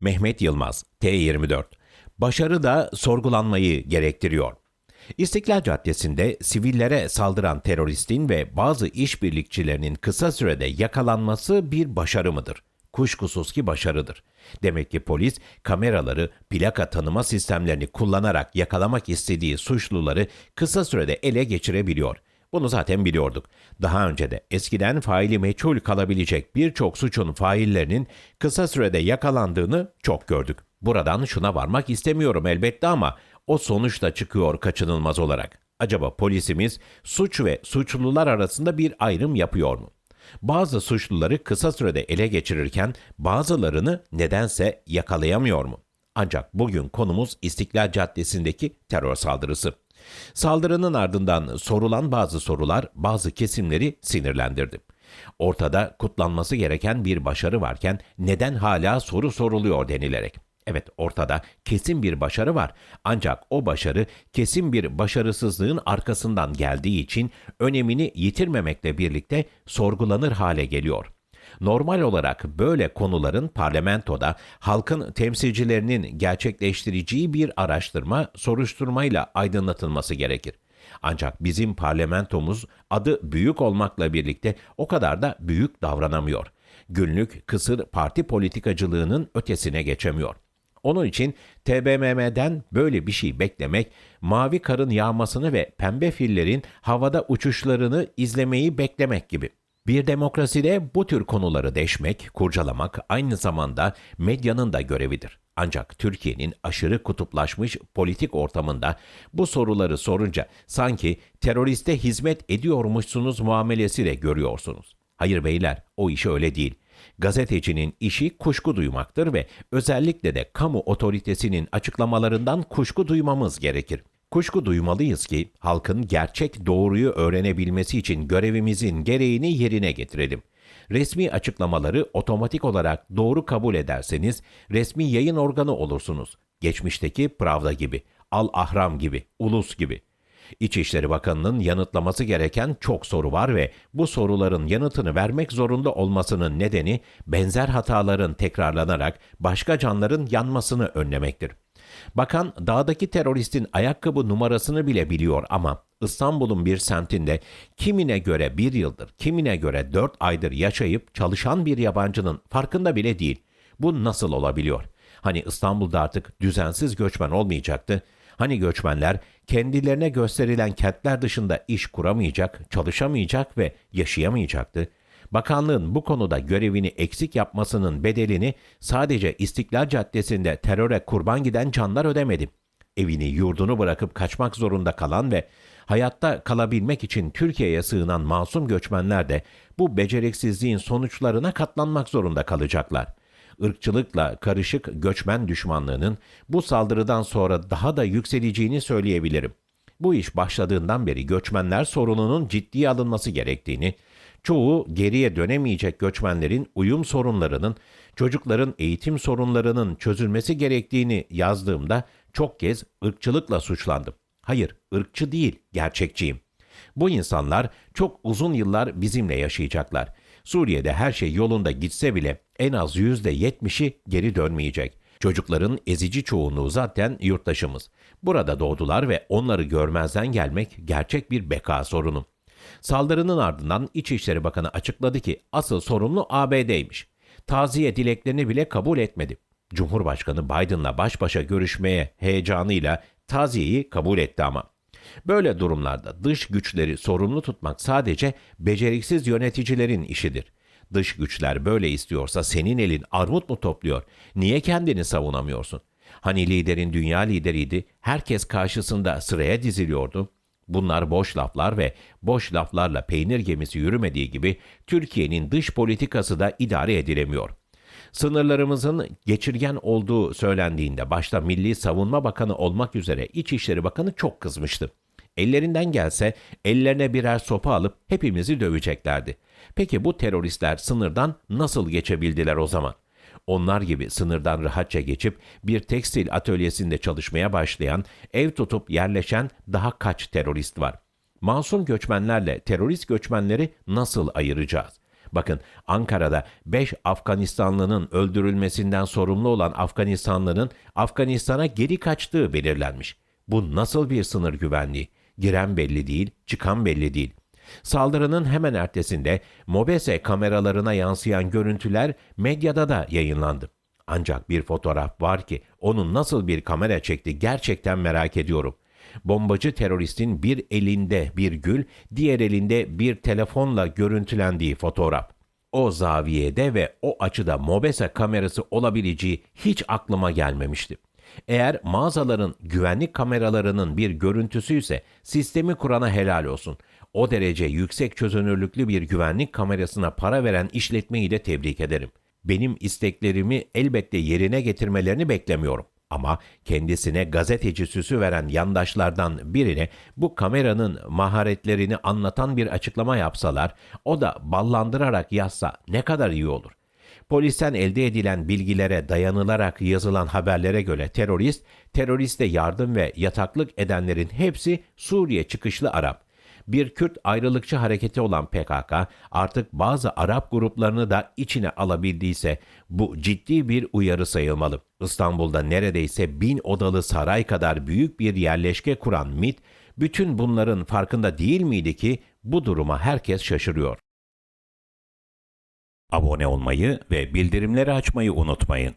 Mehmet Yılmaz, T24. Başarı da sorgulanmayı gerektiriyor. İstiklal Caddesi'nde sivillere saldıran teröristin ve bazı işbirlikçilerinin kısa sürede yakalanması bir başarı mıdır? Kuşkusuz ki başarıdır. Demek ki polis kameraları, plaka tanıma sistemlerini kullanarak yakalamak istediği suçluları kısa sürede ele geçirebiliyor. Bunu zaten biliyorduk. Daha önce de eskiden faili meçhul kalabilecek birçok suçun faillerinin kısa sürede yakalandığını çok gördük. Buradan şuna varmak istemiyorum elbette ama o sonuç da çıkıyor kaçınılmaz olarak. Acaba polisimiz suç ve suçlular arasında bir ayrım yapıyor mu? Bazı suçluları kısa sürede ele geçirirken bazılarını nedense yakalayamıyor mu? Ancak bugün konumuz İstiklal Caddesi'ndeki terör saldırısı. Saldırının ardından sorulan bazı sorular bazı kesimleri sinirlendirdi. Ortada kutlanması gereken bir başarı varken neden hala soru soruluyor denilerek. Evet ortada kesin bir başarı var. Ancak o başarı kesin bir başarısızlığın arkasından geldiği için önemini yitirmemekle birlikte sorgulanır hale geliyor. Normal olarak böyle konuların parlamentoda halkın temsilcilerinin gerçekleştireceği bir araştırma, soruşturmayla aydınlatılması gerekir. Ancak bizim parlamentomuz adı büyük olmakla birlikte o kadar da büyük davranamıyor. Günlük kısır parti politikacılığının ötesine geçemiyor. Onun için TBMM'den böyle bir şey beklemek, mavi karın yağmasını ve pembe fillerin havada uçuşlarını izlemeyi beklemek gibi. Bir demokraside bu tür konuları deşmek, kurcalamak aynı zamanda medyanın da görevidir. Ancak Türkiye'nin aşırı kutuplaşmış politik ortamında bu soruları sorunca sanki teröriste hizmet ediyormuşsunuz muamelesiyle görüyorsunuz. Hayır beyler, o iş öyle değil. Gazetecinin işi kuşku duymaktır ve özellikle de kamu otoritesinin açıklamalarından kuşku duymamız gerekir. Kuşku duymalıyız ki halkın gerçek doğruyu öğrenebilmesi için görevimizin gereğini yerine getirelim. Resmi açıklamaları otomatik olarak doğru kabul ederseniz resmi yayın organı olursunuz. Geçmişteki Pravda gibi, Al Ahram gibi, Ulus gibi. İçişleri Bakanı'nın yanıtlaması gereken çok soru var ve bu soruların yanıtını vermek zorunda olmasının nedeni benzer hataların tekrarlanarak başka canların yanmasını önlemektir. Bakan dağdaki teröristin ayakkabı numarasını bile biliyor ama İstanbul'un bir semtinde kimine göre bir yıldır, kimine göre dört aydır yaşayıp çalışan bir yabancının farkında bile değil. Bu nasıl olabiliyor? Hani İstanbul'da artık düzensiz göçmen olmayacaktı. Hani göçmenler kendilerine gösterilen kentler dışında iş kuramayacak, çalışamayacak ve yaşayamayacaktı. Bakanlığın bu konuda görevini eksik yapmasının bedelini sadece İstiklal Caddesi'nde teröre kurban giden canlar ödemedi. Evini, yurdunu bırakıp kaçmak zorunda kalan ve hayatta kalabilmek için Türkiye'ye sığınan masum göçmenler de bu beceriksizliğin sonuçlarına katlanmak zorunda kalacaklar. Irkçılıkla karışık göçmen düşmanlığının bu saldırıdan sonra daha da yükseleceğini söyleyebilirim. Bu iş başladığından beri göçmenler sorununun ciddiye alınması gerektiğini, çoğu geriye dönemeyecek göçmenlerin uyum sorunlarının, çocukların eğitim sorunlarının çözülmesi gerektiğini yazdığımda çok kez ırkçılıkla suçlandım. Hayır, ırkçı değil, gerçekçiyim. Bu insanlar çok uzun yıllar bizimle yaşayacaklar. Suriye'de her şey yolunda gitse bile en az yüzde yetmişi geri dönmeyecek. Çocukların ezici çoğunluğu zaten yurttaşımız. Burada doğdular ve onları görmezden gelmek gerçek bir beka sorunu. Saldırının ardından İçişleri Bakanı açıkladı ki asıl sorumlu ABD'ymiş. Taziye dileklerini bile kabul etmedi. Cumhurbaşkanı Biden'la baş başa görüşmeye heyecanıyla taziyeyi kabul etti ama. Böyle durumlarda dış güçleri sorumlu tutmak sadece beceriksiz yöneticilerin işidir. Dış güçler böyle istiyorsa senin elin armut mu topluyor? Niye kendini savunamıyorsun? Hani liderin dünya lideriydi, herkes karşısında sıraya diziliyordu. Bunlar boş laflar ve boş laflarla peynir gemisi yürümediği gibi Türkiye'nin dış politikası da idare edilemiyor. Sınırlarımızın geçirgen olduğu söylendiğinde başta Milli Savunma Bakanı olmak üzere İçişleri Bakanı çok kızmıştı. Ellerinden gelse ellerine birer sopa alıp hepimizi döveceklerdi. Peki bu teröristler sınırdan nasıl geçebildiler o zaman? Onlar gibi sınırdan rahatça geçip bir tekstil atölyesinde çalışmaya başlayan, ev tutup yerleşen daha kaç terörist var? Masum göçmenlerle terörist göçmenleri nasıl ayıracağız? Bakın Ankara'da 5 Afganistanlının öldürülmesinden sorumlu olan Afganistanlının Afganistan'a geri kaçtığı belirlenmiş. Bu nasıl bir sınır güvenliği? Giren belli değil, çıkan belli değil. Saldırının hemen ertesinde Mobese kameralarına yansıyan görüntüler medyada da yayınlandı. Ancak bir fotoğraf var ki onun nasıl bir kamera çekti gerçekten merak ediyorum. Bombacı teröristin bir elinde bir gül, diğer elinde bir telefonla görüntülendiği fotoğraf. O zaviyede ve o açıda Mobese kamerası olabileceği hiç aklıma gelmemişti. Eğer mağazaların güvenlik kameralarının bir görüntüsü ise sistemi kurana helal olsun. O derece yüksek çözünürlüklü bir güvenlik kamerasına para veren işletmeyi de tebrik ederim. Benim isteklerimi elbette yerine getirmelerini beklemiyorum. Ama kendisine gazeteci süsü veren yandaşlardan birine bu kameranın maharetlerini anlatan bir açıklama yapsalar, o da ballandırarak yazsa ne kadar iyi olur. Polisten elde edilen bilgilere dayanılarak yazılan haberlere göre terörist, teröriste yardım ve yataklık edenlerin hepsi Suriye çıkışlı Arap. Bir Kürt ayrılıkçı hareketi olan PKK artık bazı Arap gruplarını da içine alabildiyse bu ciddi bir uyarı sayılmalı. İstanbul'da neredeyse bin odalı saray kadar büyük bir yerleşke kuran MIT, bütün bunların farkında değil miydi ki bu duruma herkes şaşırıyor. Abone olmayı ve bildirimleri açmayı unutmayın.